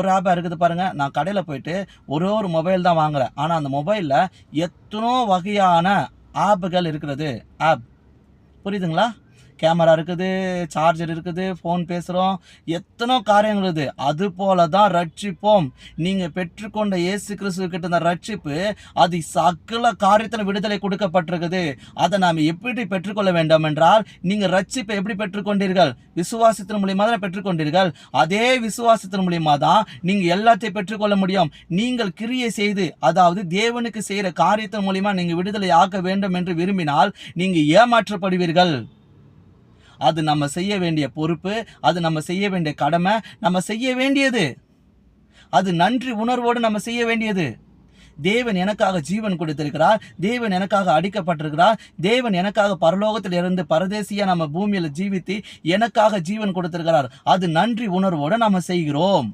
ஒரு ஆப்பாக இருக்குது பாருங்க. நான் கடையில் போயிட்டு ஒரே ஒரு மொபைல் தான் வாங்குறேன். ஆனால் அந்த மொபைலில் எத்தனோ வகையான ஆப்புகள் இருக்கிறது. ஆப் புரியுதுங்களா? கேமரா இருக்குது சார்ஜர் இருக்குது ஃபோன் பேசுகிறோம் எத்தனோ காரியங்கள் இருக்குது. அது போல தான் ரட்சிப்போம். நீங்கள் பெற்றுக்கொண்ட இயேசு கிறிஸ்து கிட்ட இருந்த ரட்சிப்பு அது சகல காரியத்தில் விடுதலை கொடுக்கப்பட்டிருக்குது. அதை நாம் எப்படி பெற்றுக்கொள்ள வேண்டும் என்றால் நீங்கள் ரட்சிப்பை எப்படி பெற்றுக்கொண்டீர்கள்? விசுவாசத்தின் மூலியமாக தான் பெற்றுக்கொண்டீர்கள்? அதே விசுவாசத்தின் மூலியமாக தான் நீங்கள் எல்லாத்தையும் பெற்றுக்கொள்ள முடியும். நீங்கள் கிரியை செய்து அதாவது தேவனுக்கு செய்கிற காரியத்தின் மூலியமாக நீங்கள் விடுதலை ஆக்க வேண்டும் என்று விரும்பினால் நீங்கள் ஏமாற்றப்படுவீர்கள். அது நம்ம செய்ய வேண்டிய பொறுப்பு அது நம்ம செய்ய வேண்டிய கடமை நம்ம செய்ய வேண்டியது. அது நன்றி உணர்வோடு நம்ம செய்ய வேண்டியது. தேவன் எனக்காக ஜீவன் கொடுத்திருக்கிறார் தேவன் எனக்காக அடிக்கப்பட்டிருக்கிறார் தேவன் எனக்காக பரலோகத்தில் இருந்து பரதேசியாக நம்ம பூமியில் ஜீவித்து எனக்காக ஜீவன் கொடுத்திருக்கிறார். அது நன்றி உணர்வோடு நம்ம செய்கிறோம்.